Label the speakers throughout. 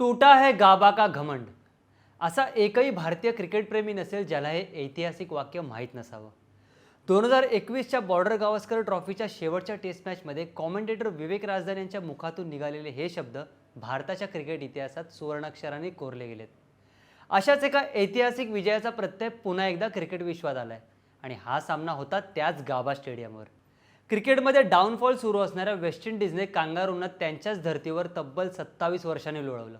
Speaker 1: टूटा है गाबा का घमंड। असा एकही भारतीय क्रिकेटप्रेमी नसेल ज्याला हे ऐतिहासिक वाक्य माहीत नसावं। दोन हजार एकवीसच्या बॉर्डर गावस्कर ट्रॉफीच्या शेवटच्या टेस्ट मॅचमध्ये कॉमेंटेटर विवेक राजदान यांच्या मुखातून निघालेले हे शब्द भारताच्या क्रिकेट इतिहासात सुवर्णाक्षराने कोरले गेलेत. अशाच एका ऐतिहासिक विजयाचा प्रत्यय पुन्हा एकदा क्रिकेट विश्वात आलाय आणि हा सामना होता त्याच गाबा स्टेडियमवर. क्रिकेटमध्ये डाऊनफॉल सुरू असणाऱ्या वेस्ट इंडिजने कांगारूंना त्यांच्याच धर्तीवर तब्बल सत्तावीस वर्षांनी लोळवलं.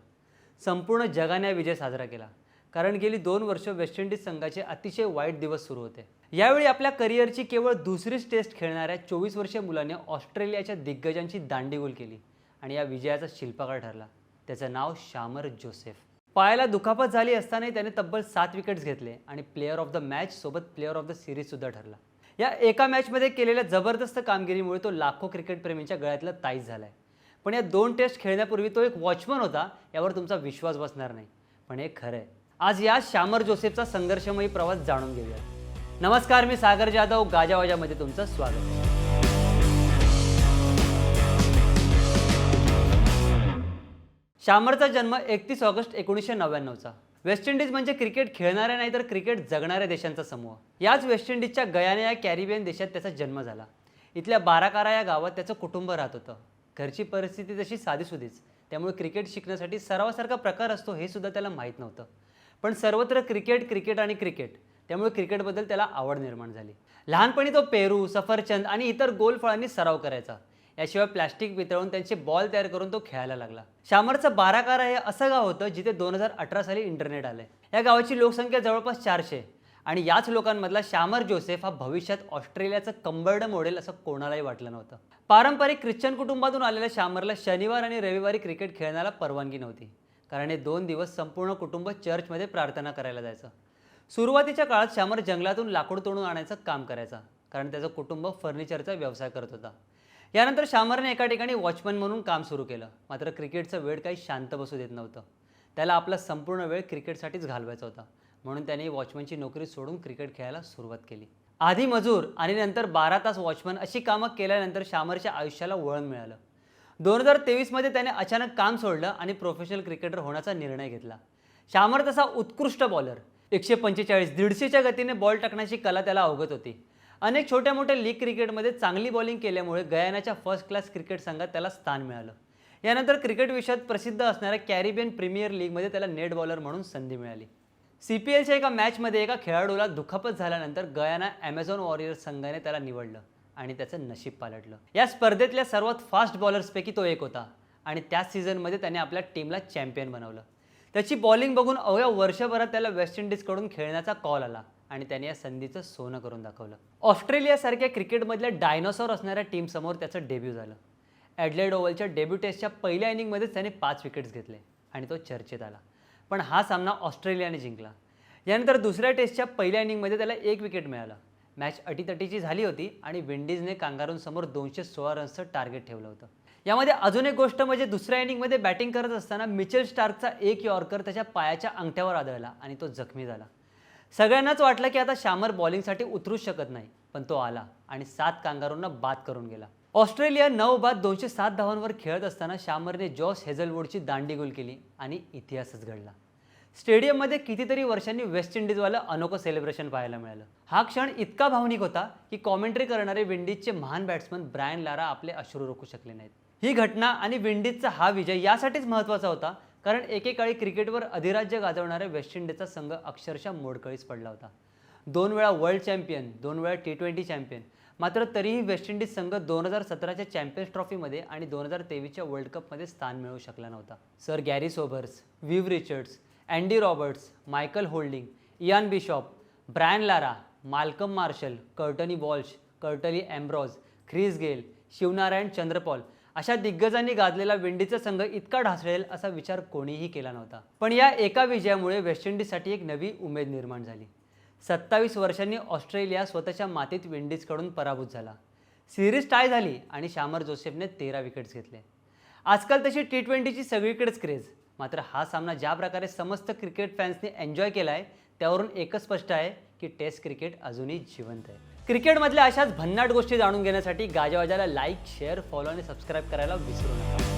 Speaker 1: संपूर्ण जगाने हा विजय साजरा केला. कारण गेली दोन वर्ष वेस्ट इंडिज संघाचे अतिशय वाईट दिवस सुरू होते. यावेळी आपल्या करिअरची केवळ दुसरीच टेस्ट खेळणाऱ्या चोवीस वर्षीय मुलाने ऑस्ट्रेलियाच्या दिग्गजांची दांडीगोल केली आणि या विजयाचा शिल्पकार ठरला. त्याचं नाव शामर जोसेफ. पायाला दुखापत झाली असतानाही त्याने तब्बल सात विकेट्स घेतले आणि प्लेअर ऑफ द मॅच सोबत प्लेअर ऑफ द सिरीज सुद्धा ठरला. या एका मॅचमध्ये केलेल्या जबरदस्त कामगिरीमुळे तो लाखो क्रिकेटप्रेमींच्या गळ्यातला ताईस झालाय. पण या दोन टेस्ट खेळण्यापूर्वी तो एक वॉचमन होता यावर तुमचा विश्वास बसणार नाही. पण हे खरं आहे आज या श्यामर जोसेफचा संघर्षमयी प्रवास जाणून घेऊया नमस्कार मी सागर जाधव गाजावाजामध्ये तुमचं स्वागत. शामरचा जन्म एकतीस ऑगस्ट एकोणीसशे नव्याण्णवचा. वेस्ट इंडिज म्हणजे क्रिकेट खेळणाऱ्या नाही तर क्रिकेट जगणाऱ्या देशांचा समूह. याच वेस्ट इंडिजच्या गयाने या कॅरिबियन देशात त्याचा जन्म झाला. इथल्या बाराकारा या गावात त्याचं कुटुंब राहत होतं. घरची परिस्थिती तशी साधीसुधीच त्यामुळे क्रिकेट शिकण्यासाठी सरावासारखा प्रकार असतो हे सुद्धा त्याला माहीत नव्हतं. पण सर्वत्र क्रिकेट क्रिकेट आणि क्रिकेट त्यामुळे क्रिकेटबद्दल त्याला आवड निर्माण झाली. लहानपणी तो पेरू सफरचंद आणि इतर गोल फळांनी सराव करायचा. याशिवाय प्लॅस्टिक वितळून त्यांचे बॉल तयार करून तो खेळायला लागला. शामरचं बाराकारा हे असं गाव होतं जिथे दोन हजार अठरा साली इंटरनेट आलंय. या गावाची लोकसंख्या जवळपास चारशे आणि याच लोकांमधला शामर जोसेफ हा भविष्यात ऑस्ट्रेलियाचं कंबर्ड मॉडेल असं कोणालाही वाटलं नव्हतं. पारंपरिक ख्रिश्चन कुटुंबातून आलेल्या शामरला शनिवार आणि रविवारी क्रिकेट खेळण्याला परवानगी नव्हती कारण हे दोन दिवस संपूर्ण कुटुंब चर्चमध्ये प्रार्थना करायला जायचं. सुरुवातीच्या काळात शामर जंगलातून लाकूड तोडून आणायचं काम करायचा कारण त्याचं कुटुंब फर्निचरचा व्यवसाय करत होता. यानंतर शामरने एका ठिकाणी वॉचमन म्हणून काम सुरू केलं मात्र क्रिकेटचं वेळ काही शांत बसू देत नव्हतं. त्याला आपला संपूर्ण वेळ क्रिकेटसाठीच घालवायचा होता. म्हणून त्याने वॉचमनची नोकरी सोडून क्रिकेट खेळायला सुरुवात केली. आधी मजूर आणि नंतर बारा तास वॉचमन अशी कामं केल्यानंतर शामरच्या आयुष्याला वळण मिळालं. दोन हजार तेवीसमध्ये त्याने अचानक काम सोडलं आणि प्रोफेशनल क्रिकेटर होण्याचा निर्णय घेतला. शामर तसा उत्कृष्ट बॉलर एकशे पंचेचाळीस दीडशेच्या गतीने बॉल टाकण्याची कला त्याला अवगत होती. अनेक छोट्या मोठ्या लीग क्रिकेटमध्ये चांगली बॉलिंग केल्यामुळे गयानाच्या फर्स्ट क्लास क्रिकेट संघात त्याला स्थान मिळालं. यानंतर क्रिकेट विषयात प्रसिद्ध असणाऱ्या कॅरिबियन प्रीमियर लीगमध्ये त्याला नेट बॉलर म्हणून संधी मिळाली. सी पी एलच्या एका मॅचमध्ये एका खेळाडूला दुखापत झाल्यानंतर गयाना ॲमेझॉन वॉरियर्स संघाने त्याला निवडलं आणि त्याचं नशीब पालटलं. या स्पर्धेतल्या सर्वात फास्ट बॉलर्सपैकी तो एक होता आणि त्याच सीझनमध्ये त्याने आपल्या टीमला चॅम्पियन बनवलं. त्याची बॉलिंग बघून अवघ्या वर्षभरात त्याला वेस्ट इंडिजकडून खेळण्याचा कॉल आला आणि त्याने या संधीचं सोनं करून दाखवलं. ऑस्ट्रेलियासारख्या क्रिकेटमधल्या डायनॉसॉर असणाऱ्या टीमसमोर त्याचं डेब्यू झालं. ॲडलेड ओव्हलच्या डेब्यू टेस्टच्या पहिल्या इनिंगमध्येच त्याने पाच विकेट्स घेतले आणि तो चर्चेत आला. पण हा सामना ऑस्ट्रेलियाने जिंकला. यानंतर दुसऱ्या टेस्टच्या पहिल्या इनिंगमध्ये त्याला एक विकेट मिळालं. मॅच अटीतटीची झाली होती आणि विंडीजने कांगारूंसमोर दोनशे सोळा रन्सचं टार्गेट ठेवलं होतं. यामध्ये अजून एक गोष्ट म्हणजे दुसऱ्या इनिंगमध्ये बॅटिंग करत असताना मिचेल स्टार्कचा एक यॉर्कर त्याच्या पायाच्या अंगठ्यावर आदळला आणि तो जखमी झाला. सगळ्यांनाच वाटलं की आता शामर बॉलिंगसाठी उतरूच शकत नाही पण तो आला आणि सात कांगारूंना बाद करून गेला. ऑस्ट्रेलिया नऊ बाद दोनशे सात धावांवर खेळत असताना शामरने जॉस हेझलवूडची दांडीगोल केली आणि इतिहासच घडला. स्टेडियममध्ये कितीतरी वर्षांनी वेस्ट इंडिजवालं अनोखं सेलिब्रेशन पाहायला मिळालं. हा क्षण इतका भावनिक होता की कॉमेंट्री करणारे विंडीजचे महान बॅट्समन ब्रायन लारा आपले अश्रू रोखू शकले नाहीत. ही घटना आणि विंडीजचा हा विजय यासाठीच महत्त्वाचा होता कारण एकेकाळी क्रिकेटवर अधिराज्य गाजवणाऱ्या वेस्ट इंडिजचा संघ अक्षरशः मोडकळीस पडला होता. दोन वेळा वर्ल्ड चॅम्पियन दोन वेळा टी ट्वेंटी चॅम्पियन मात्र तरीही वेस्ट इंडिज संघ दोन हजार सतराच्या चॅम्पियन्स ट्रॉफीमध्ये आणि दोन हजार तेवीसच्या वर्ल्ड कपमध्ये स्थान मिळवू शकला नव्हता. Sir Garry Sobers Viv Richards Andy Roberts Michael Holding Ian Bishop Brian Lara Malcolm Marshall Courtney Walsh Curtly Ambrose Chris Gayle Shivnarine Chanderpaul अशा दिग्गजांनी गाजलेला विंडीचा संघ इतका ढासळेल असा विचार कोणीही केला नव्हता. पण या एका विजयामुळे वेस्ट इंडिजसाठी एक नवी उमेद निर्माण झाली. सत्तावीस वर्षांनी ऑस्ट्रेलिया स्वतःच्या मातीत विंडीजकडून पराभूत झाला. सिरीज टाय झाली आणि शामर जोसेफने तेरा विकेट्स घेतले. आजकाल तशी टी ट्वेंटीची सगळीकडेच क्रेज मात्र हा सामना ज्या प्रकारे समस्त क्रिकेट फॅन्सने एन्जॉय केला आहे त्यावरून एकच स्पष्ट आहे की टेस्ट क्रिकेट अजूनही जिवंत आहे. क्रिकेटमधल्या अशाच भन्नाट गोष्टी जाणून घेण्यासाठी गाजावाजाला लाईक शेअर फॉलो आणि सबस्क्राईब करायला विसरू नका.